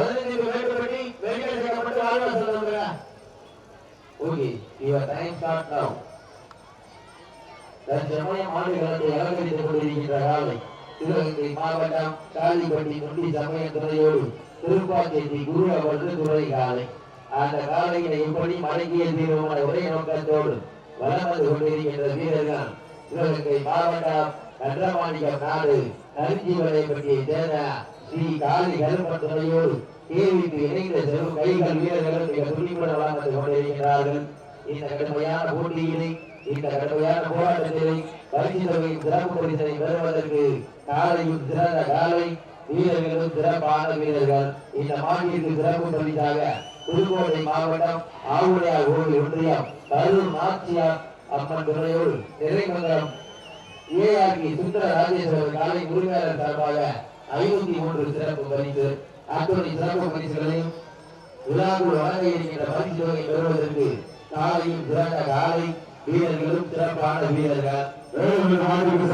பதினைந்து வேண்டுபடி வெளியே சேர்க்கப்பட்டு சொல்லுங்க ஓகே யுவர் டைம் ஸ்டார்ட் தற்சமயம் அலங்கரித்துக் கொண்டிருக்கின்ற காலை சிவகங்கை மாவட்டம் காளிப்பட்டி நொண்டி சமய துறையோடு திருப்பாச்சேரி குரு அவரது துறை காலை. அந்த காலையினை எப்படி மடங்கிய தீர்மான ஒரே நோக்கத்தோடு வலம் வந்து கொண்டிருக்கின்ற வீரர்கள் சிவகங்கை மாவட்டம் கன்றமாணிக்கம் நாடு நரிஜீவனை பற்றிய சேர்ந்த ஸ்ரீ காளி கருப்பத்துறையோடு துறையோடு இணைந்த செல்வம் கைகள் வீரர்களும் மிக துணிப்புடன் வலம் கொண்டிருக்கிறார்கள் இந்த கடுமையான போட்டியினை இந்த கடுமையான போராட்டத்தினை பரிசு தொகையின் சிறப்பு பரிசனை பெறுவதற்கு காலையும் சிறந்த காலை வீரர்களும் சிறப்பான வீரர்கள். இந்த மாநிலத்திற்கு சிறப்பு பரிசாக புதுக்கோட்டை மாவட்டம் ஆவுடையார் கோவில் ஒன்றியம் கரூர் நாச்சியார் அம்மன் துறையோடு நிறைமங்கலம் ஏஆர்கி சுந்தர ராஜேஸ்வரர் காலை உரிமையாளர் சார்பாக ஐநூத்தி மூன்று சிறப்பு பரிசு அத்துணை சிறப்பு பரிசுகளையும் விழாவில் வழங்க இருக்கின்ற பரிசு தொகை பெறுவதற்கு காலையும் சிறந்த காலை வீரர்களும் சிறப்பான வீரர்கள். வேறு நாட்டுக்கு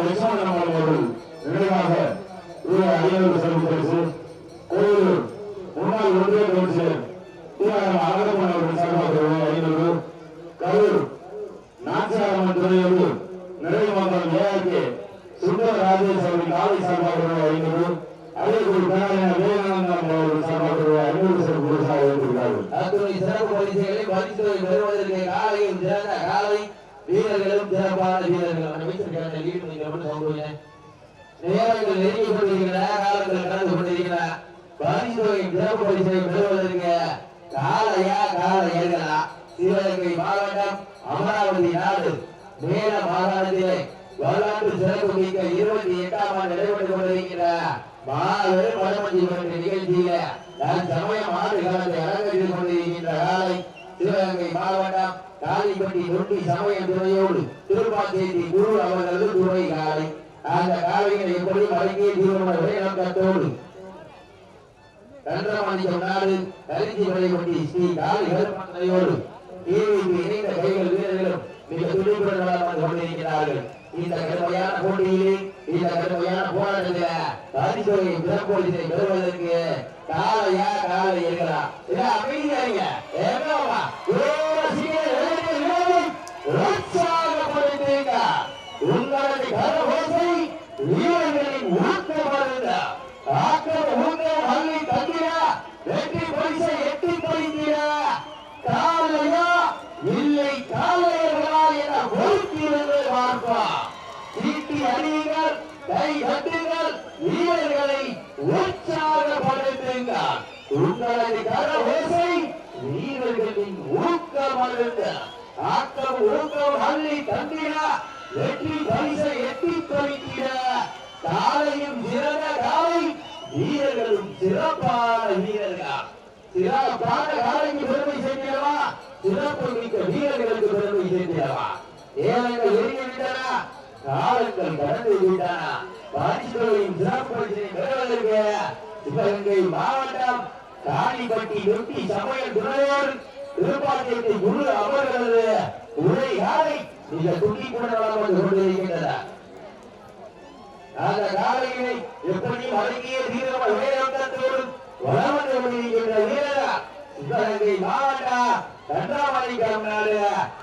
லட்சுமணன் அவர்கள் நினைவாக ஐநூறு சிறப்பு பரிசு. கோயிலூர் முன்னாள் ஒன்றிய கவுன்சிலர் அழகப்பன் அவர்கள் சார்பாக ரூபாய் ஐநூறு கரூர் நாச்சியாரம்மன் துறையோடு நிறைவாக்கம் ஏஆர்கே சுந்தர ராஜேஷ் அவர்கள் காலை சார்பாக ரூபாய் ஐநூறு அதே போல் பேராயண விவேகானந்தம் அவர்கள் சார்பாக ரூபாய் ஐநூறு சிறப்பு பரிசாக வைத்திருக்கிறார்கள் அத்துணை சிறப்பு பரிசுகளை பரிசு தொகை பெறுவதற்கு காலையும் சிறந்த காலை வீரர்களும் சிறப்பான வீரர்கள் அந்த வைத்திருக்கிற லீடு நீங்க மட்டும் சொல்லுவீங்க நேரங்கள் நெருங்கி கொண்டிருக்கிற காலங்கள் கடந்து கொண்டிருக்கிற பரிசு தொகை சிறப்பு பரிசை பெறுவதற்கு காலையா காலையர்களா சிவகங்கை மாவட்டம் அமராவதி நாடு மேல மாகாணத்திலே வரலாற்று சிறப்பு மிக்க இருபத்தி எட்டாம் ஆண்டு நடைபெற்றுக் கொண்டிருக்கிற மாபெரும் வடமஞ்சி என்ற நிகழ்ச்சியில நான் சமயம் ஆண்டு காலத்தை அலங்கரித்துக் கொண்டிருக்கின்ற காலை சிவகங்கை மாவட்டம் காளிப்பட்டி தொட்டி சமய துறையோடு திருப்பாச்சேரி குரு அவர்களது துறை காலை. அந்த காலைகளை எப்படி வழங்கிய தீவிரமான ஒரே நோக்கத்தோடு கன்றமணிக்கம் நாடு கருஞ்சி வழிபட்டி ஸ்ரீ காலி கருமந்தையோடு இணைந்த கைகள் வீரர்களும் கொண்டிருக்கிறார்கள் இந்த கடுமையான போட்டியிலே இந்த கடுமையான போராட்டத்தில பரிசோகை பிறப்போலிசை பெறுவதற்கு காலையா காலை இருக்கலாம் அமைதியாங்க சிறப்பான வீரர்களா? சிறப்பான காலைக்கு பெருமை சேர்க்கிறவா? சிறப்பு மிக்க வீரர்களுக்கு பெருமை சேர்க்கிறவா? ஏனங்கள் எரிந்துவிட்டன காலங்கள் கடந்து விட்டன? பரிசுகளையும் சிறப்பு பரிசினை பெறுவதற்கு சிவகங்கை மாவட்டம் காணிப்பட்டி வெட்டி சமையல் துணையோர் திருப்பாத்தியத்தை குரு அவர்களது உரை காலை மிக துண்டிப்புடன் வளம் வளர்ந்து கொண்டிருக்கின்றன அந்த காலையினை எப்படி வழங்கிய தீவிர வேதத்தோடு வளமன்ற வந்து வீரரா சிவகங்கை மாவட்டா கன்றாமணிக்கம் நாடு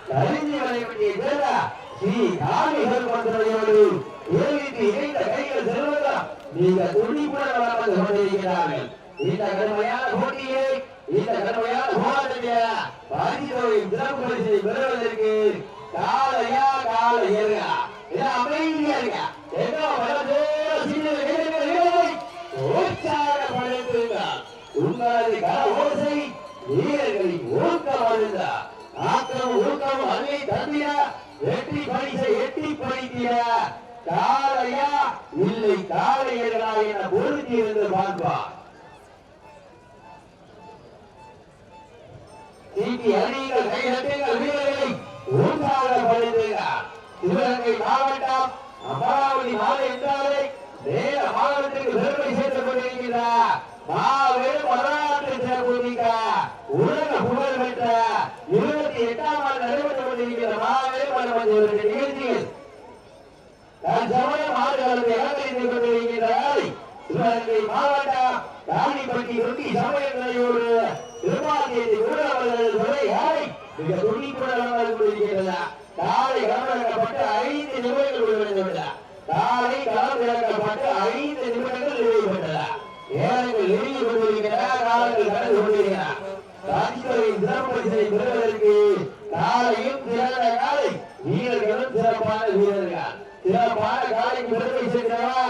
கரிஞ்சி வரையக்கூடிய வீரரா ஸ்ரீ காளிகள் மந்திரையோடு ஏவித்து இணைந்த கைகள் செல்வதா நீங்க துணிப்புடன் வளம் வந்து கொண்டிருக்கிறார்கள் இந்த கடுமையான போட்டியை இந்த கடுமையான போராட்டத்தை பரிசுவை சிறப்பு பரிசை பெறுவதற்கு காலையா காலை பறித்திட காலையா இல்லை காளையர்களா என பொருத்தி இருந்து பார்ப்பார். சீட்டி அணிகள் கைதட்டுங்கள் வீரர்களை உற்சாகப்படுத்துங்க சிவகங்கை மாவட்டம் அமராவதி மாலை என்றாலே நேர மாவட்டத்துக்கு பெருமை சேர்த்துக் கொண்டிருக்கிறார் மாபெரும் வரலாற்றை சிறப்புமிக்க உலக புகழ் பெற்ற இருபத்தி எட்டாம் ஆண்டு நடைபெற்றுக் கொண்டிருக்கிற மாபெரும் நிகழ்ச்சி நிகழ்ச்சியில் தன் சமயம் ஆடுகளத்தை சிவகங்கை மாவட்டம் ராணிப்பட்டி ஒட்டி சமயங்களையோடு திருமாதியை ஊழவர்கள் விளையாடி மிக துணிப்புடன் கொண்டிருக்கிறதா காலை களமிறக்கப்பட்டு ஐந்து நிமிடங்கள் விளையாடுவதா காலை களமிறக்கப்பட்டு ஐந்து நிமிடங்கள் நிறைவேற்றதா ஏழைகள் எழுதி கொண்டிருக்கிறா காலங்கள் கடந்து கொண்டிருக்கிறா ராஜ்கோவின் சிறப்பரிசனை பெறுவதற்கு காலையும் சிறந்த காலை வீரர்களும் சிறப்பான வீரர்கள். சிறப்பான காலைக்கு பெருமை சேர்க்கிறவா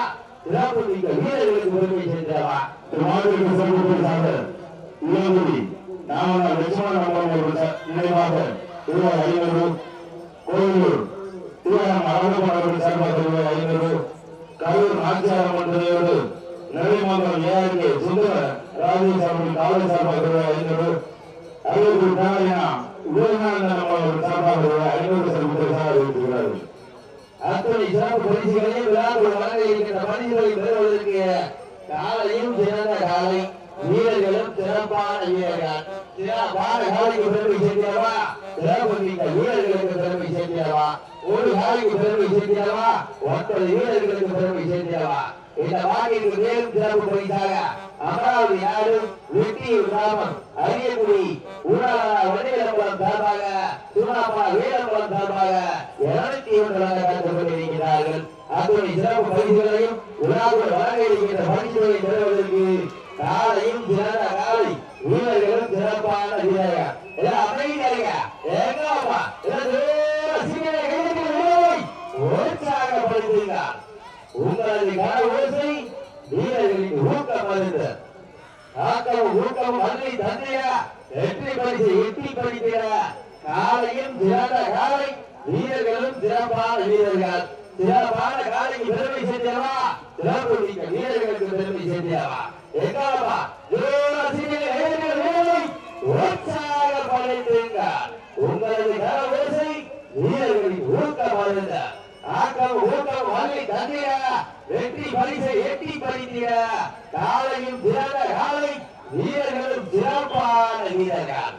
சிறப்பு வீரர்களுக்கு பெருமை சேர்க்கிறவா திருமாவளவன் சிறப்பு சார்ந்த இளங்குடி நாமநாள் லட்சுமண அவர்கள் நினைவாக ரூபாய் ஐநூறு கோயிலூர் திருவண்ணம் அரங்கமானவர்கள் சார்பாக ரூபாய் ஐநூறு கரூர் நாச்சியாரம் மன்றதோடு நிறைமாந்தம் ஏஆர்கே சுந்தர ராஜேஷ் அவர்கள் காவல் சார்பாக ரூபாய் ஐநூறு அரியலூர் நாராயணா விவேகானந்தன் அவர்கள் சார்பாக ரூபாய் ஐநூறு சிறப்பு சார் அத்தனை சிறப்பு பரிசுகளை விழாக்குள் வழங்க இருக்கின்ற பரிசுகளை பெறுவதற்கு காலையும் சிறந்த காலை வீரர்களும் சிறப்பான வீரர்கள். சிறப்பான காலைக்கு பெருமை சேர்க்கிறவா? சிறப்பு மிக்க வீரர்களுக்கு பெருமை சேர்க்கிறவா? ஒரு காலைக்கு பெருமை சேர்க்கிறவா? ஒன்பது வீரர்களுக்கு பெருமை சேர்க்கிறவா? இந்த வாக்கிற்கு மேலும் சிறப்பு பரிசாக அமராவதி நாடு வெட்டியூர் கிராமம் அரியக்குடி ஊழலா வடிவலம்பலம் சார்பாக சுனாப்பா வீரம்பலம் சார்பாக இருநூத்தி ஒன்று கலந்து கொண்டிருக்கிறார்கள். அத்துடைய சிறப்பு பரிசுகளையும் உலாவுடன் வழங்க இருக்கின்ற பரிசுகளை பெறுவதற்கு தந்தையா வெற்றி பரிசு எட்டி படிக்கிறா காலையும் சிறந்த காலை வீரர்களும் சிறப்பான வீரர்கள். சிறப்பான காலைக்கு பெருமை சேர்ந்தவா சிறப்பு மிக்க வீரர்களுக்கு பெருமை சேர்ந்தவா எங்காவா உற்சாகப்படுத்துங்க உங்களது கன வீரர்களின் ஊக்கம் ஆக்கம் ஊக்கம் வள்ளி தந்தையா வெற்றி பரிசை எட்டி பறித்திட காலையும் சிறந்த காலை வீரர்களும் சிறப்பான வீரர்கள்.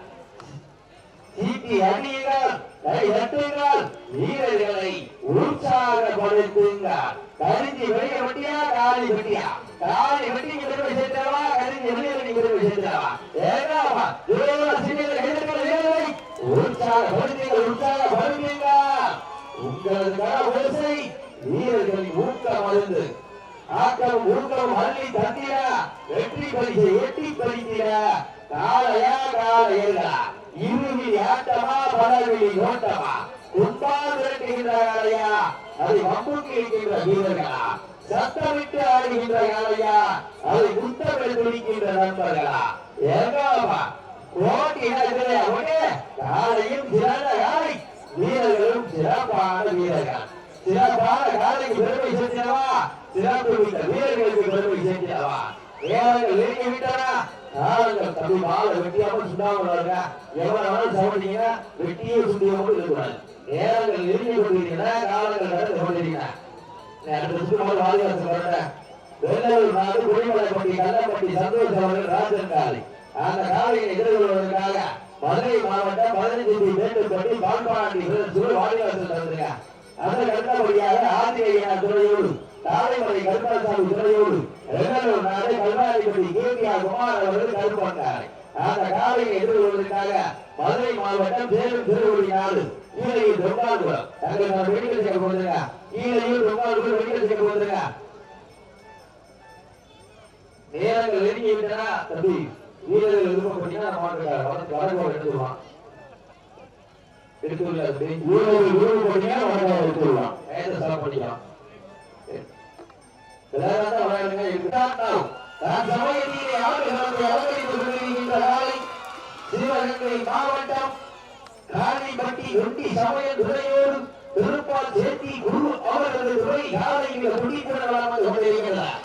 சீட்டி அணியுங்கள் கை தட்டுங்கள் வீரர்களை உற்சாகப்படுத்துங்கள் கரிஞ்சி வெளியே வெட்டியா காலி வெட்டியா? காலி வெட்டிக்கு பெருமை சேர்த்தவா கரிஞ்சி வெளியே வெட்டி பெருமை சேர்த்தவா ஏகாமா ஜோர சிறிய வீரர்கள் வீரர்களை உற்சாகப்படுத்துங்கள் உற்சாகப்படுத்துங்கள் உங்களது கர ஓசை வீரர்களின் ஊக்கம் அழுந்து ஆக்கம் ஊக்கம் அள்ளி தந்திர வெற்றி பரிசை எட்டி பறித்திட காலையா காலையா இருவி ஆட்டமா படவிழி ஓட்டமா? குண்டால் விரட்டுகின்ற காலையா? அதை வம்புக்கு இருக்கின்ற வீரர்களா? சத்தமிட்டு ஆடுகின்ற காலையா? அதை முத்தமிழ் துடிக்கின்ற நண்பர்களா? ஏகாமா ஓட்டி நடக்கிற காலையும் சிறந்த காலை. வீரர்களும் சிறப்பான வீரர்கள். சிறப்பான காலைக்கு பெருமை செஞ்சவா சிறப்பு மிக்க வீரர்களுக்கு பெருமை சேர்க்கிறவா வீரர்கள் நெருங்கி விட்டாரா காலங்கள் தம்பி மாலை வெட்டியாமல் சுண்டாமல் எவ்வளவு வேணாலும் வெட்டியே சுண்டியாமல் இருக்கக்கூடாது. நேரங்கள் நெருங்கி கொண்டிருக்கின்றன காலங்கள் நடந்து கொண்டிருக்கின்றன. அடுத்த சுற்றுமாறு பாதுகாத்து வரேன் வெள்ளூர் நாடு குடிமலைப்பட்டி கள்ளப்பட்டி சந்தோஷ் அவர்கள் ராஜன் காலை அந்த காலையை எதிர்கொள்வதற்காக மதுரை மாவட்டம் பதினஞ்சு மேட்டுப்பட்டி பால்பாண்டி சுவர் வாடிவாசல் நடந்துங்க அதற்கு அடுத்தபடியாக ஆதிரையா துறையோடு தாரைமலை கருப்பாசாமி துறையோடு வெள்ளலூர் நாடு கல்வாரிப்பட்டி கேபிஆர் குமார் அவர்கள் கருப்பாண்டார் அந்த காலையை எதிர்கொள்வதற்காக மதுரை மாவட்டம் சேலம் திருவள்ளி நாடு கீழையில் தொங்காடுபுரம் தங்கள் நான் வெடிக்கல் சேர்க்க போதுங்க கீழையில் தொங்காடுபுரம் வெடிக்கல் சேர்க்க போதுங்க நேரங்கள் நெருங்கி விட்டனா தம்பி வீரர்கள் விருப்பப்பட்டீங்கன்னா நம்ம வடக்கு வடக்கு எடுத்துருவான். தம்பி. வீரர்கள் விருப்பப்பட்டீங்கன்னா வழக்கம் எடுத்துடலாம் நேரத்தை செலவு பண்ணிக்கலாம். விளையாடாத விளையாடுங்க இருந்தாலும் நான் சமயத்திலே ஆடுகளத்தை அலங்கரித்துக் கொண்டிருக்கின்ற நாளை சிவகங்கை மாவட்டம் காணிப்பட்டி ஒட்டி சமய துறையோடு திருப்பால் சேர்த்தி குரு அவர்களது துறை காலையில் துடிப்புடலாமல் கொண்டிருக்கிறார்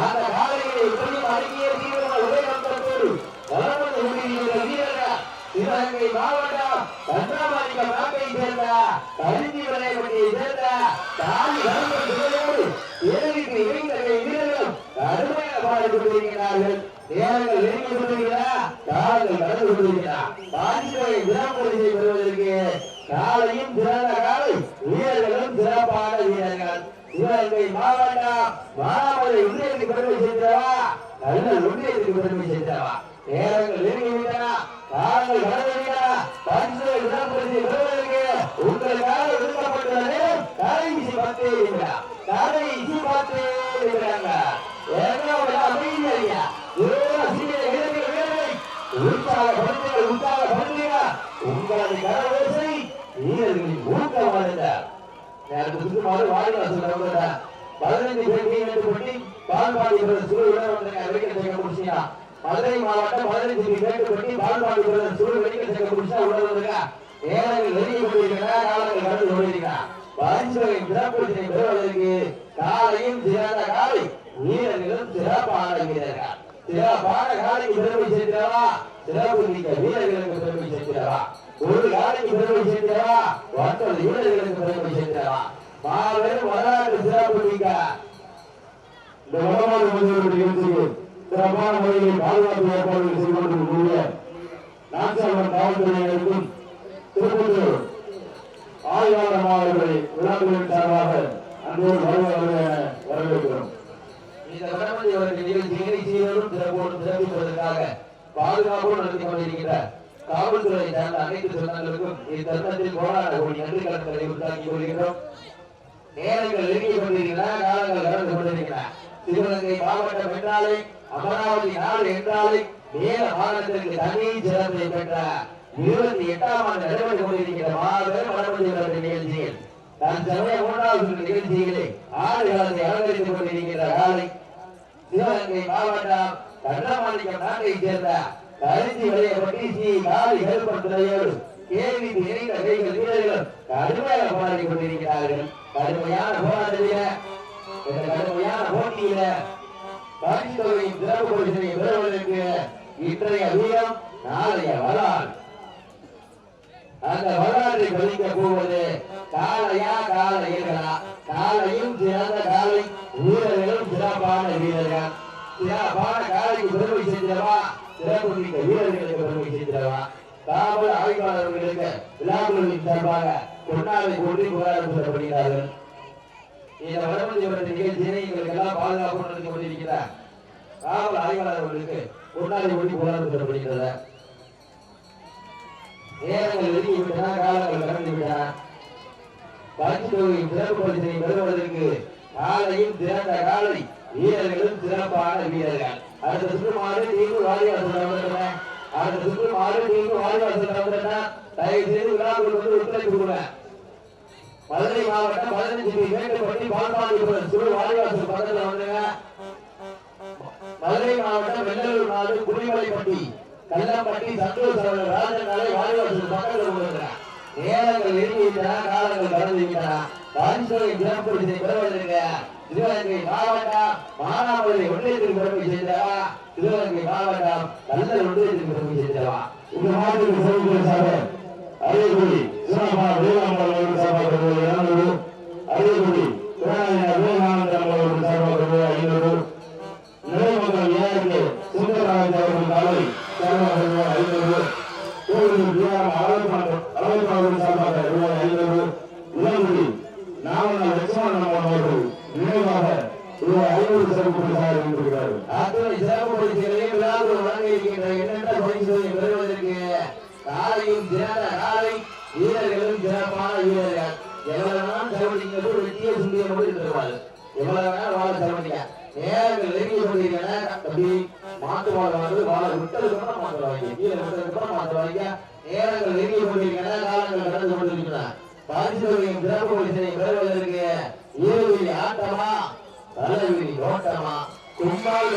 அந்த காலையை கொஞ்சம் அடங்கிய தீவிர ஒரே வளர்ந்து கொண்டிருக்கிற வீரர்கள் சிவகங்கை மாவட்டம் நாட்டை சேர்ந்த சேர்ந்த நானே இசி பார்த்து இருக்கிறாங்க எங்களோட அமைதி ஐயா உற்சாகப்படுத்துங்கள் உற்சாகப்படுத்துங்க உங்களது கரவரிசை வீரர்களின் ஊக்கம் வாழ்ந்த எனக்கு புதுமாறு வாழ்க்கை சொல்ல பதினைந்து பேர் மீன் பண்ணி பால்பாடி சூழல் வந்தேன் முடிச்சீங்க மதுரை மாவட்டம் பதினைந்து பேர் முடிச்சா உடல் வந்துங்க நேரங்கள் நெருங்கி பரிசுகளை சிறப்பு பெறுவதற்கு காலையும் சிறந்த காலை வீரர்களும் சிறப்பான வீரர்கள் சிறப்பான காலைக்கு பெருமை சேர்க்கிறவா? சிறப்பு மிக்க வீரர்களுக்கு பெருமை சேர்க்கிறவா? ஒரு காலைக்கு பெருமை சேர்க்கிறவா? ஒன்பது வீரர்களுக்கு பெருமை சேர்க்கிறவா? மாபெரும் வரலாறு சிறப்பு மிக்க. இந்த வடமாடு மனிதர்களுடைய நிகழ்ச்சிக்கு சிறப்பான முறையில் பாதுகாப்பு ஏற்பாடுகள் செய்து கொண்டிருக்கக்கூடிய நான்சாமன் காவல்துறையினருக்கும் திருப்பத்தூர் ஆய்வாளர் மாவட்டங்களை விழாக்குழுவின் சார்பாக அன்போடு வருவார்கள் என வரவேற்கிறோம். இந்த அவர்கள் நிகழ்ச்சிகளை சீரோடும் சிறப்பிப்பதற்காக பாதுகாப்போடு நடத்தி காவல்துறை சார்ந்த அனைத்து சொந்தங்களுக்கும் இத்தருணத்தில் போராட கூடிய நன்றி கலந்துகளை உண்டாக்கி கொள்கிறோம் நேரங்கள் நெருங்கிக் கொண்டிருக்கின்றன காலங்கள் கடந்து கொண்டிருக்கின்றன. சிவகங்கை மாவட்டம் என்றாலே அமராவதி நாடு என்றாலே மேல மாநிலத்திற்கு தனி சிறப்பை பெற்ற இருபத்தி எட்டாம் ஆண்டு நடைபெற்று கொண்டிருக்கிற மாபெரும் வடமொழி நிகழ்ச்சியில் நான் சென்னை மூன்றாவது சுற்று நிகழ்ச்சிகளை ஆறு காலத்தை அலங்கரித்துக் கொண்டிருக்கிற காலை சிவகங்கை மாவட்டம் கண்ணமாணிக்கம் நாட்டைச் சேர்ந்த கருத்தி விளையப்பட்டி ஸ்ரீ காலி ஹெல்பர் கேள்வி நிறைந்த கைகள் வீரர்கள் கடுமையாக போராடி கொண்டிருக்கிறார்கள். கடுமையான போராட்டத்தில இந்த கடுமையான போட்டியில பரிசு தொகையின் சிறப்பு பரிசனை பெறுவதற்கு இன்றைய வீரம் நாளைய வரலாறு அந்த வரலாற்றை பதிக்க போவது காளையா காளையர்களா காலையும் சிறந்த காலை வீரர்களும் சிறப்பான வீரர்கள். சிறப்பான காலைக்கு பெருமை செய்திடவா சிறப்பு மிக்க வீரர்களுக்கு பெருமை செய்திடவா காவல் ஆய்வாளர்களுக்கு விழாக்குழுவின் சார்பாக பொன்னாவை கொண்டு புகாரம் சொல்லப்படுகிறார்கள் இந்த வடமதி அவரது நிகழ்ச்சியினை எங்களுக்கு எல்லாம் பாதுகாப்பு நடத்தி கொண்டிருக்கிறார் காவல் ஆய்வாளர்களுக்கு பொன்னாவை கொண்டு புகாரம் சொல்லப்படுகிறது நேரங்கள் நெருங்கி விட்டன காலங்கள் கடந்து விட்டன. பரிசு தொகையின் சிறப்பு பரிசினை பெறுவதற்கு காலையும் சிறந்த காலை வீரர்களும் சிறப்பான வீரர்கள். அடுத்த சுற்றுமாறு தீங்கு வாரிவாசல் வந்துட்டன அடுத்த சுற்றுமாறு தீங்கு வாரிவாசல் வந்துட்டன தயவு செய்து விழாக்குள் வந்து ஒத்துழைப்பு கொடுங்க. மதுரை மாவட்டம் பதினஞ்சு மேட்டுப்பட்டி பால்பாண்டிபுரம் சுடு வாரிவாசல் பக்கத்துல வந்துங்க. மதுரை மாவட்டம் வெள்ளலூர் நாடு குடிமலைப்பட்டி. கல்லப்பட்டி சந்தோஷ் அவர்கள் ராஜனாலே வாரிவாசல் பக்கத்தில் கொடுக்கிறார் நேரங்கள் நெருங்கிவிட்டன காலங்கள் கடந்து விட்டன பரிசுகளை சிறப்பு இதை பெறுவதற்கு திருவண்ணை மாவட்டம் மானாமலை ஒன்றியத்திற்கு பிறப்பு செய்தவா திருவண்ணை மாவட்டம் நல்ல ஒன்றியத்திற்கு பிறப்பு செய்தவா இந்த மாதிரி சிறப்பு சார் அதே கூடி சிறப்பாக வேளாண் சபா அதே கூடி பரிசோதனை பெறுவதற்கு காலையும் திறந்த காலை வீரர்களும் சிறப்பான வீரர்கள். எவ்வளவுதான் செலவழிக்கும் போது வெட்டியே சுண்டிய மட்டும் இருக்கிறவாள் எவ்வளவுதான் வாழ செலவழிக்க நேரங்கள் நெருங்கி சொல்லிருக்கேன் தம்பி மாட்டு வாழ வந்து கீழே விட்டதுக்கு அப்புறம் மாட்டு வாங்க நேரங்கள் நெருங்கி சொல்லிருக்கேன் காலங்கள் கடந்து கொண்டிருக்கிறேன் பரிசுரையும் சிறப்பு பரிசனை பெறுவதற்கு இருவரி ஆட்டமா? ஓட்டமா? கும்பால்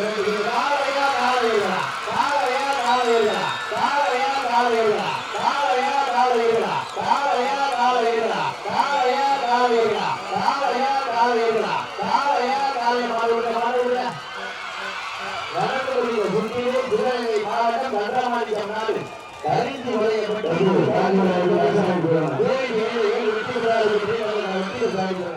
சாய்க்கிறாங்க